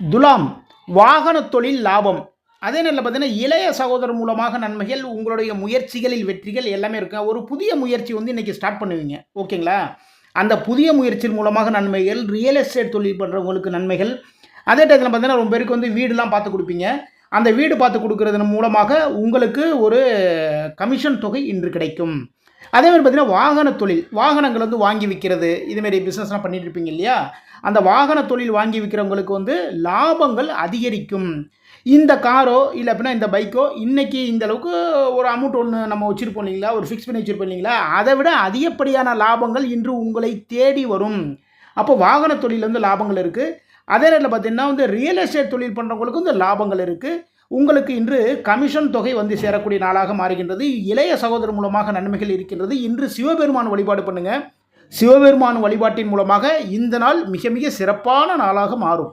துலாம் வாகன தொழில் லாபம். அதே நேரத்தில் பார்த்தீங்கன்னா இளைய சகோதரர் மூலமாக நன்மைகள் உங்களுடைய முயற்சிகளில் வெற்றிகள் எல்லாமே இருக்கு. ஒரு புதிய முயற்சி வந்து இன்றைக்கி ஸ்டார்ட் பண்ணுவீங்க. ஓகேங்களா? அந்த புதிய முயற்சியின் மூலமாக நன்மைகள் ரியல் எஸ்டேட் தொழில் பண்ணுறவங்களுக்கு நன்மைகள். அதே டயத்தில் பார்த்தீங்கன்னா ரொம்ப பேருக்கு வந்து வீடுலாம் பார்த்து கொடுப்பீங்க. அந்த வீடு பார்த்து கொடுக்கறதன் மூலமாக உங்களுக்கு ஒரு கமிஷன் தொகை இன்று கிடைக்கும். அதே மாதிரி பார்த்திங்கன்னா வாகன தொழில் வாகனங்கள் வந்து வாங்கி விற்கிறது இதுமாரி பிஸ்னஸ்லாம் பண்ணிட்டு இருப்பீங்க இல்லையா? அந்த வாகன தொழில் வாங்கி விற்கிறவங்களுக்கு வந்து லாபங்கள் அதிகரிக்கும். இந்த காரோ இல்லை அப்படின்னா இந்த பைக்கோ இன்றைக்கி இந்த அளவுக்கு ஒரு அமௌண்ட் ஒன்று நம்ம வச்சுருப்போம் இல்லைங்களா? ஒரு ஃபிக்ஸ் பண்ணி வச்சுருப்போம் இல்லைங்களா? அதை விட அதிகப்படியான லாபங்கள் இன்று உங்களை தேடி வரும். அப்போ வாகன தொழில் வந்து லாபங்கள் இருக்குது அதே நேரத்தில் பார்த்திங்கன்னா வந்து ரியல் எஸ்டேட் தொழில் பண்ணுறவங்களுக்கு வந்து லாபங்கள் இருக்குது உங்களுக்கு இன்று கமிஷன் தொகை வந்து சேரக்கூடிய நாளாக மாறுகின்றது. இளைய சகோதரர் மூலமாக நன்மைகள் இருக்கின்றது. இன்று சிவபெருமான் வழிபாடு பண்ணுங்கள் சிவபெருமான் வழிபாட்டின் மூலமாக இந்த நாள் மிக மிக சிறப்பான நாளாக மாறும்.